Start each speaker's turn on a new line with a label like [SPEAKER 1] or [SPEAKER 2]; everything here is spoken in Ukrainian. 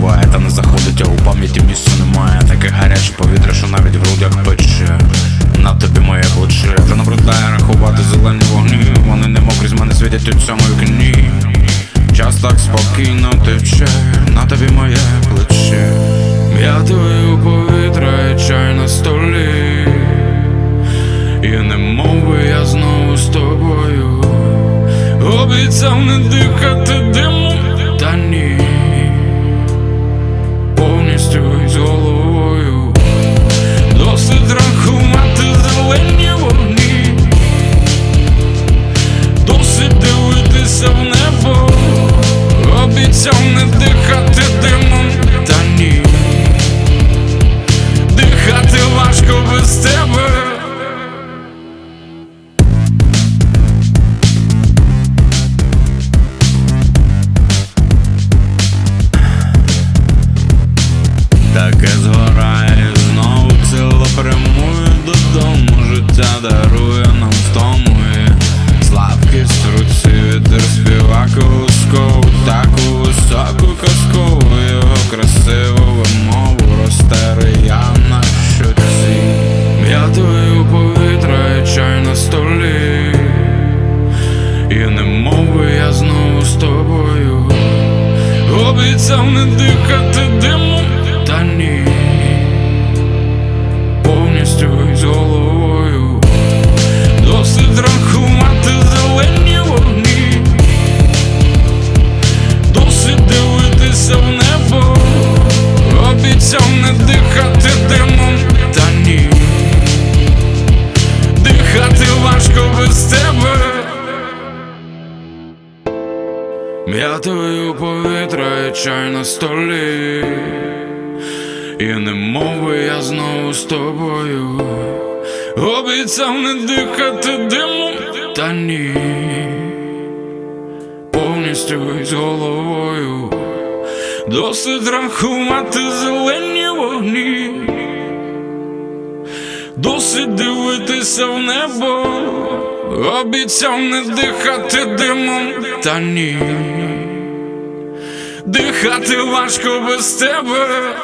[SPEAKER 1] спливає, та не заходить, а у пам'яті місця немає. Таке гаряче повітря, що навіть в грудях пече. На тобі моє плече Вже набридає рахувати зелені вогні. Вони немов крізь мене світять у цьому вікні. Час так спокійно тече, на тобі моє плече. Я твою повітря і чай на столі. І не би я знову з тобою. Обіцяв не дихати диму, та ні повністю із головою. Ціло прямує додому, життя дарує нам втому. І Слабкість в руці вітер співа колискову Таку високу казкову його красиву вимову розтере на щоці. Я твою повітря і чай на столі. І не би я знову з тобою. Обіцяв не дихати диму, та ні Обіцяв не дихати димом, та ні. Дихати важко без тебе. Я твою повітря і чай на столі, і не би я знову з тобою. Обіцяв не дихати димом, та ні, повністю із головою, досить рахувати зелені вогні, досить дивитися в небо. Обіцяв не дихати димом, та ні. Дихати важко без тебе.